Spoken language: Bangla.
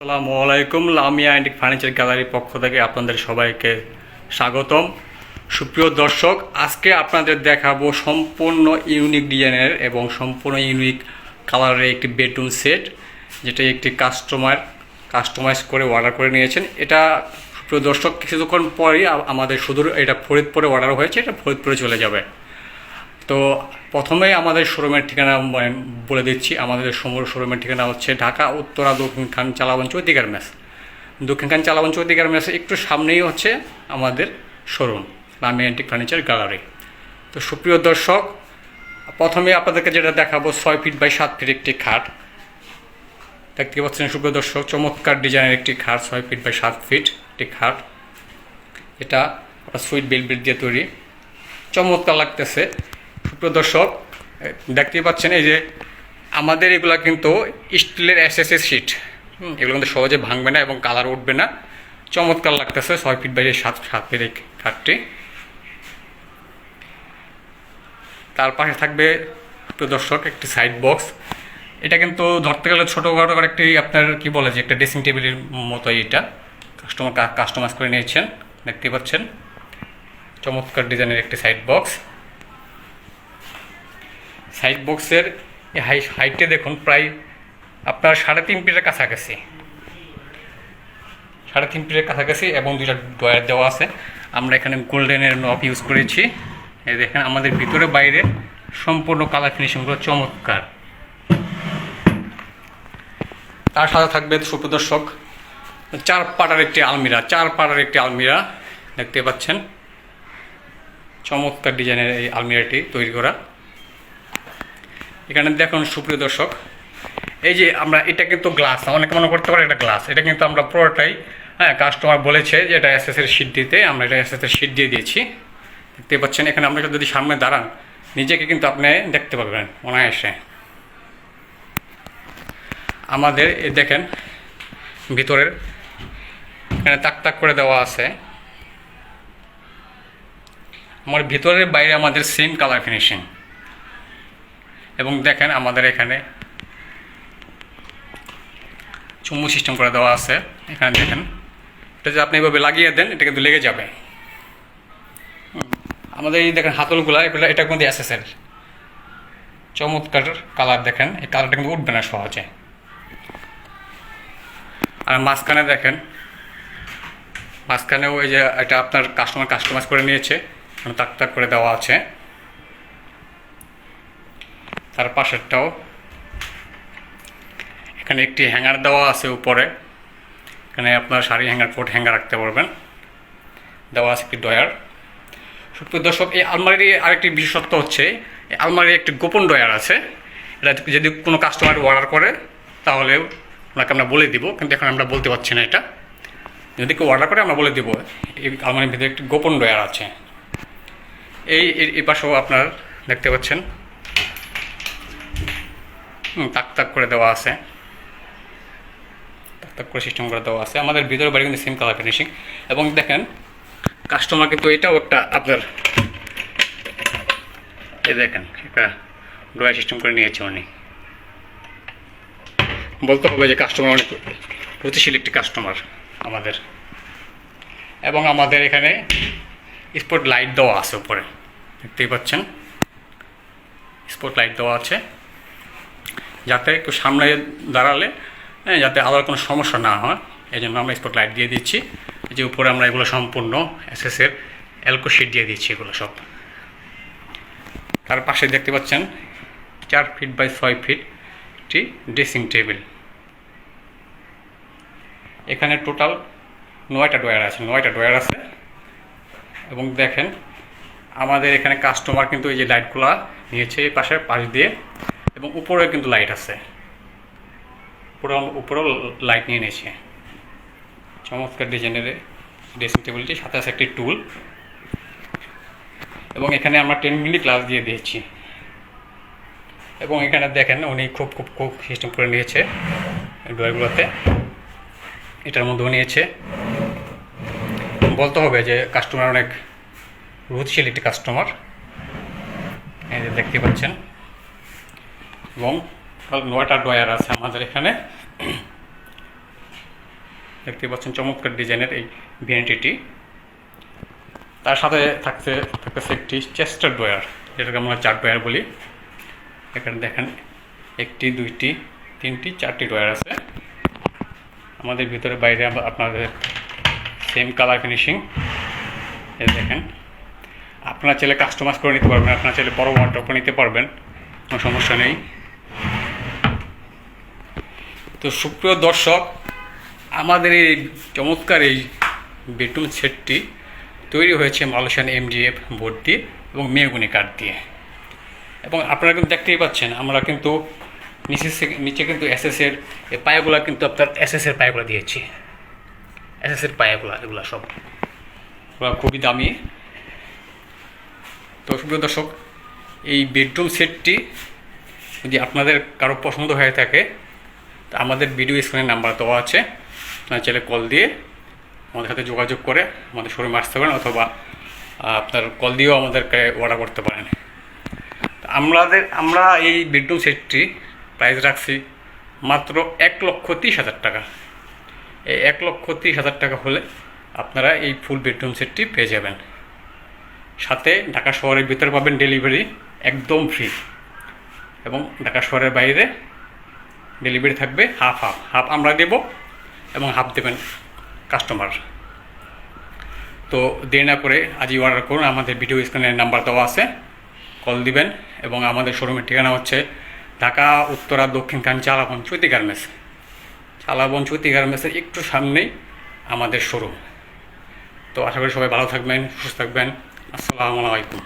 আসসালামু আলাইকুম, লামিয়া অ্যান্ড ফার্নিচার গ্যালারির পক্ষ থেকে আপনাদের সবাইকে স্বাগতম। সুপ্রিয় দর্শক, আজকে আপনাদের দেখাবো সম্পূর্ণ ইউনিক ডিজাইনের এবং সম্পূর্ণ ইউনিক কালারের একটি বেডরুম সেট, যেটা একটি কাস্টমার কাস্টমাইজ করে অর্ডার করে নিয়েছেন। এটা, সুপ্রিয় দর্শক, কিছুক্ষণ পরেই আমাদের শুধু এটা ফরিদপুরে অর্ডার হয়েছে, এটা ফরিদপুরে চলে যাবে। তো প্রথমে আমাদের শোরুমের ঠিকানা বলে দিচ্ছি। আমাদের শোরুমের ঠিকানা হচ্ছে ঢাকা, উত্তরা, দক্ষিণ খান, চালাবন চৌধুরী গার্মেন্টস দক্ষিণ খান, চালাবন চৌধুরী গার্মেন্টসের একটু সামনেই হচ্ছে আমাদের শোরুম লামি অ্যান্টিক ফার্নিচার গ্যালারি। তো সুপ্রিয় দর্শক, প্রথমে আপনাদেরকে যেটা দেখাবো, ছয় ফিট বাই সাত ফিট একটি খাট। দেখতে পাচ্ছেন সুপ্রিয় দর্শক, চমৎকার ডিজাইনের একটি খাট, ছয় ফিট বাই সাত ফিট একটি খাট। এটা সুইট বেলবেট দিয়ে তৈরি। চমৎকার লাগতেছে। সুপ্রিয় দর্শক এ, দেখতেই পাচ্ছেন এই যে আমাদের এগুলা কিন্তু স্টিলের এসএসএস শিট এগুলো কিন্তু সহজে ভাঙবে না এবং কালার উঠবে না। চমৎকার লাগতেছে ছয় ফিট বাইরে সাত সাত ফিট এই খাটটি। তার পাশে থাকবে দর্শক একটি সাইড বক্স এটা কিন্তু ধরতে গেলে ছোটোখাটো একটি আপনার কি বলে যে একটা ড্রেসিং টেবিলের মতোই এটা। কাস্টমার কাস্টমাইজ করে নিয়েছেন দেখতেই পাচ্ছেন। চমৎকার ডিজাইনের একটি সাইড বক্স সাইড বক্সের হাই হাইটে দেখুন প্রায় আপনার সাড়ে তিন ফিটের কাছাকাছি। সাড়ে তিন ফিটের কাছাকাছি এবং দুইটা ডয়ার দেওয়া আছে। আমরা এখানে গোল্ডেনের নব ইউজ করেছি। এই দেখেন, আমাদের ভিতরে বাইরে সম্পূর্ণ কালার ফিনিশিংগুলো চমৎকার। তার সাথে থাকবে সুপ্রদর্শক চার পাটার একটি আলমিরা, চার পাটার একটি আলমিরা দেখতে পাচ্ছেন। চমৎকার ডিজাইনের এই আলমিরাটি তৈরি করা। এখানে দেখুন সুপ্রিয় দর্শক, এই যে আমরা, এটা কিন্তু গ্লাস অনেকে মনে করতে পারে এটা গ্লাস এটা কিন্তু আমরা পুরোটাই হ্যাঁ কাস্টমার বলেছে যে এটা এসএসের শিট দিতে, আমরা এটা এসএসের শিট দিয়ে দিয়েছি। দেখতে পাচ্ছেন, এখানে আপনি যদি সামনে দাঁড়ান, নিজেকে কিন্তু আপনি দেখতে পারবেন অনায়াসে। আমাদের এই দেখেন, ভিতরের, এখানে তাক তাক করে দেওয়া আছে। আমার ভিতরের বাইরে আমাদের সেম কালার ফিনিশিং এবং দেখেন আমাদের এখানে চুম্বু সিস্টেম করে দেওয়া আছে। এখানে দেখেন, এটা যদি আপনি এভাবে লাগিয়ে দেন এটা কিন্তু লেগে যাবে। আমাদের এই দেখেন হাতলগুলা, এগুলো, এটা কিন্তু এসএসএল চমৎকার কালার দেখেন, এই কালারটা কিন্তু উঠবে না সহজে। আর মাঝখানে দেখেন, মাঝখানেও এই যে এটা আপনার কাস্টমার কাস্টমাইজ করে নিয়েছে তাক তাক করে দেওয়া আছে। তার পাশেরটাও। এখানে একটি হ্যাঙ্গার দেওয়া আছে উপরে। এখানে আপনার শাড়ি হ্যাঙ্গার, কোট হ্যাঙ্গার রাখতে পারবেন। দেওয়া আছে একটি ডয়ার সুপ্রিয় দর্শক, এই আলমারির আরেকটি বিশেষত্ব হচ্ছে, এই আলমারির একটি গোপন ডয়ার আছে। এটা যদি কোনো কাস্টমার অর্ডার করে, তাহলে ওনাকে আমরা বলে দিব, কিন্তু এখন আমরা বলতে পারছি না এটা। যদি কেউ অর্ডার করে, আমরা বলে দিব, এই আলমারির ভিতরে একটি গোপন ডয়ার আছে। এই, এই- পাশেও আপনার দেখতে পাচ্ছেন তাক তাক করে দেওয়া আছে। তাক তাক করে সিস্টেম করে দেওয়া আছে। আমাদের ভিতরে বাড়ি কিন্তু সেম কালার ফিনিশিং এবং দেখেন কাস্টমার কিন্তু এটাও একটা আপনার, এই দেখেন, একটা ড্রয়ার সিস্টেম করে নিয়েছে উনি। বলতে হবে যে কাস্টমার অনেক প্রতিশীল একটি কাস্টমার আমাদের। এবং আমাদের এখানে স্পট লাইট দেওয়া আছে উপরে। দেখতেই পাচ্ছেন? স্পট লাইট দেওয়া আছে। যাতে একটু সামনে দাঁড়ালে হ্যাঁ, যাতে আবার কোনো সমস্যা না হয়। এই জন্য আমরা স্পট লাইট দিয়ে দিচ্ছি। যে উপরে আমরা এগুলো সম্পূর্ণ এসএসের অ্যালকো শিট দিয়ে দিচ্ছি এগুলো সব। তার পাশে দেখতে পাচ্ছেন চার ফিট বাই ছয় ফিট একটি ড্রেসিং টেবিল এখানে টোটাল নয়টা ডয়ার আছে নয়টা ডয়ার আছে। এবং দেখেন আমাদের এখানে কাস্টমার কিন্তু এই যে লাইটগুলো নিয়েছে এই পাশে পাশ দিয়ে এবং উপরে কিন্তু লাইট আছে। পুরো উপরেও লাইট নিয়ে নিয়েছে। চমৎকার ডিজাইনের ড্রেসিং টেবিলটি সাথে আছে একটি টুল এবং এখানে আমরা টেন মিনিট ক্লাস দিয়ে দিয়েছি। এবং এখানে দেখেন উনি খুব খুব খুব সিস্টেম করে নিয়েছে ডয়ারগুলোতে এটার মধ্যেও নিয়েছে। বলতে হবে যে কাস্টমার অনেক রুচিশীল একটি কাস্টমার এই যে দেখতে পাচ্ছেন। এবং নয়টা ডয়ার আছে আমাদের এখানে। দেখতে পাচ্ছেন চমৎকার ডিজাইনের এই ভেন্টিটি। তার সাথে থাকছে থাকতেছে একটি চেস্টার ড্রয়ার, যেটাকে আমরা চার ড্রয়ার বলি। এখানে দেখেন, একটি, দুইটি, তিনটি, চারটি ড্রয়ার আছে। আমাদের ভিতরে বাইরে আপনাদের সেম কালার ফিনিশিং দেখেন, আপনারা চাইলে কাস্টমাইজ করে নিতে পারবেন, আপনারা চাইলে বড় ওয়ার্ডরোব করে নিতে পারবেন, কোনো সমস্যা নেই। তো সুপ্রিয় দর্শক, আমাদের এই চমৎকার এই বেডরুম সেটটি তৈরি হয়েছে মালয়েশিয়ান এমজিএফ বোর্ড দিয়ে এবং মেয়েগুনি কাঠ দিয়ে। এবং আপনারা কিন্তু দেখতেই পাচ্ছেন, আমরা কিন্তু নিচে নিচে কিন্তু এসএসের পায়াগুলো কিন্তু আপনার এসএসের পায়াগুলো দিয়েছি। এসএসের পায়াগুলো, এগুলো সব। ওগুলো খুবই দামি। তো সুপ্রিয় দর্শক, এই বেডরুম সেটটি যদি আপনাদের কারও পছন্দ হয়ে থাকে আমাদের ভিডিও স্ক্রিনের নাম্বার দেওয়া আছে। আপনার চাইলে কল দিয়ে আমাদের সাথে যোগাযোগ করে আমাদের শোরুমে আসতে পারেন অথবা আপনার কল দিয়েও আমাদেরকে অর্ডার করতে পারেন। আমাদের, আমরা এই বেডরুম সেটটি প্রাইস রাখছি মাত্র এক লক্ষ তিরিশ হাজার টাকা। এই এক লক্ষ তিরিশ হাজার টাকা হলে আপনারা এই ফুল বেডরুম সেটটি পেয়ে যাবেন। সাথে ঢাকা শহরের ভিতরে পাবেন ডেলিভারি একদম ফ্রি এবং ঢাকা শহরের বাইরে ডেলিভারি থাকবে হাফ হাফ হাফ আমরা দেব এবং হাফ দেবেন কাস্টমার তো দেরি না করে আজই অর্ডার করুন, আমাদের ভিডিও স্ক্রিনের নাম্বার দেওয়া আছে কল দিবেন এবং আমাদের শোরুমের ঠিকানা হচ্ছে ঢাকা, উত্তরা, দক্ষিণ কান চালাবন, চৈতি গার্মেন্টস। চালাবন, চৈতি গার্মেন্টসের একটু সামনেই আমাদের শোরুম তো আশা করি সবাই ভালো থাকবেন, সুস্থ থাকবেন। আসসালামু আলাইকুম।